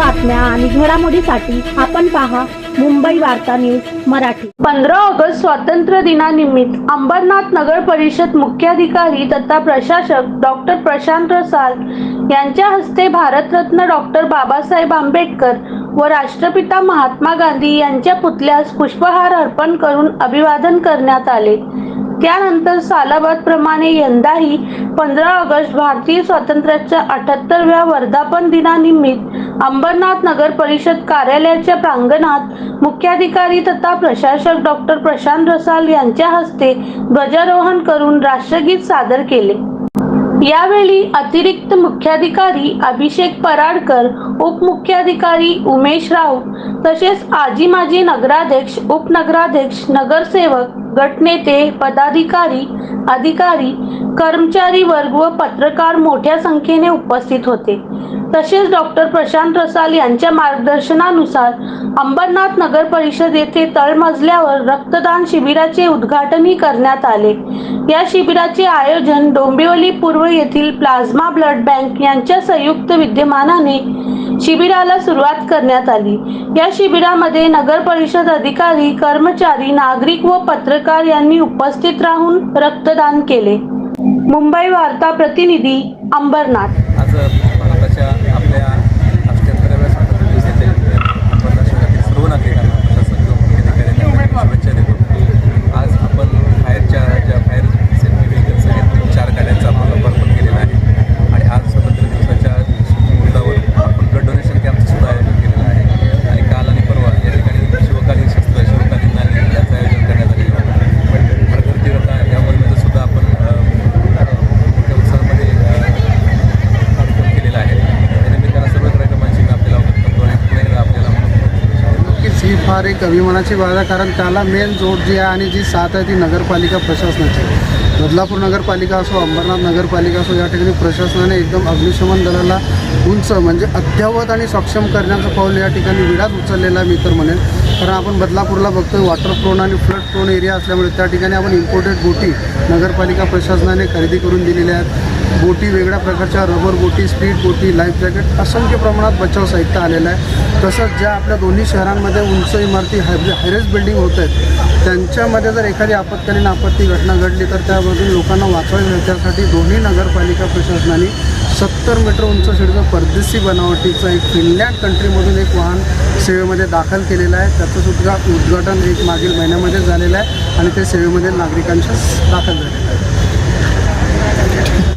बातम्या आणि घडामोडीसाठी आपण पहा मुंबई वार्ता न्यूज मराठी. पंधरा ऑगस्ट स्वातंत्र्य दिनानिमित्त अंबरनाथ नगर परिषद मुख्याधिकारी तथा प्रशासक डॉक्टर प्रशांत रसाल यांच्या हस्ते भारतरत्न डॉक्टर बाबासाहेब आंबेडकर व राष्ट्रपिता महात्मा गांधी यांच्या पुतल्यास पुष्पहार अर्पण करून अभिवादन करण्यात आले. त्यानंतर सालाबादप्रमाणे यंदाही पंधरा ऑगस्ट भारतीय स्वातंत्र्याच्या अठ्याहत्तरव्या वर्धापन दिनानिमित्त अंबरनाथ नगर परिषद कार्यालयाच्या प्रांगणात मुख्याधिकारी तथा प्रशासक डॉक्टर प्रशांत रसाल यांच्या हस्ते ध्वजारोहण करून राष्ट्रगीत सादर केले. यावेळी अतिरिक्त मुख्याधिकारी अभिषेक पराडकर उपमुख्याधिकारी उमेश राऊत तसेच आजी माजी नगराध्यक्ष उपनगराध्यक्ष नगरसेवक गटनेते पदाधिकारी अधिकारी कर्मचारी वर्ग व पत्रकार मोठ्या संख्येने उपस्थित होते. तसेच डॉक्टर प्रशांत रसाल यांच्या मार्गदर्शनानुसार अंबरनाथ नगर परिषद येथे तळमजल्यावर रक्तदान शिबिराचे उद्घाटनही करण्यात आले. या शिबिराचे आयोजन डोंबिवली पूर्व येथील प्लाझ्मा ब्लड बँक यांच्या संयुक्त विद्यमानाने शिबिराला सुरुवात करण्यात आली. या शिबिरामध्ये नगर परिषद अधिकारी कर्मचारी नागरिक व पत्रकार यांनी उपस्थित राहून रक्तदान केले. मुंबई वार्ता प्रतिनिधी अंबरनाथ. आज भारताच्या आपल्या अठ्ठ्याहत्तराव्या स्वातंत्र्य दिवसाच्या आपण शहरातील सर्व नागरिकांना प्रशासक व अधिकाऱ्यांना शुभेच्छा देतो आज आपण फायरच्या ज्या फायर सेफ्टी व्हेकल्स आहेत चार गाड्यांचा आपण लोकार्पण केलेला आहे आणि आज स्वातंत्र्य दिवसाच्या मुहूर्तावर आपण ब्लड डोनेशन कॅम्पचं सुद्धा आयोजन केलेलं आहे आणि काल आणि परवा या ठिकाणी शिवकालीन शस्त्र शिवकालीन नाणी याचं आयोजन करण्यात आलेलं होतं हरघर तिरंगा या मोहिमेचं सुद्धा आपण अ, मोठ्या उत्साहामध्ये अ, कार्यक्रम केलेला आहे त्या निमित्तानं सर्व कार्यक्रमांची मी आपल्याला अवगत करतो आणि पुन्हा एकदा आपल्याला मनपूर्वक नक्कीच ही फार एक अभिमानाची बाब आहे कारण त्याला मेन जोड जी आहे आणि जी साथ आहे ती नगरपालिका प्रशासनाची बदलापूर नगरपालिका असो अंबरनाथ नगरपालिका असो या ठिकाणी प्रशासनाने एकदम अग्निशमन दलाला उंच म्हणजे अद्ययावत आणि सक्षम करण्याचं पाऊल या ठिकाणी विडात उचललेला मी तर म्हणेन. तर आपण बदलापूरला बघतोय वॉटर प्रोन आणि फ्लड प्रोन एरिया असल्यामुळे त्या ठिकाणी आपण इम्पोर्टेड बोटी नगरपालिका प्रशासनाने खरेदी करून दिलेल्या आहेत. बोटी वेगळ्या प्रकारच्या रबर बोटी स्पीड बोटी लाईफ जॅकेट असंख्य प्रमाणात बचाव साहित्य आलेलं आहे. तसंच ज्या आपल्या दोन्ही शहरांमध्ये उंच इमारती हाय हायरेज बिल्डिंग होत आहेत त्यांच्यामध्ये जर एखादी आपत्कालीन आपत्ती घटना घडली तर त्यामधून लोकांना वाचवायला त्यासाठी दोन्ही नगरपालिका प्रशासनाने सत्तर मीटर उंच शिडचं परदेशी बनावटीचं एक फिनलँड कंट्रीमधून एक वाहन सेवेमध्ये दाखल केलेलं आहे. त्याचंसुद्धा उद्घाटन एक मागील महिन्यामध्ये झालेलं आहे आणि ते सेवेमध्ये नागरिकांच्या दाखल झालेलं आहे.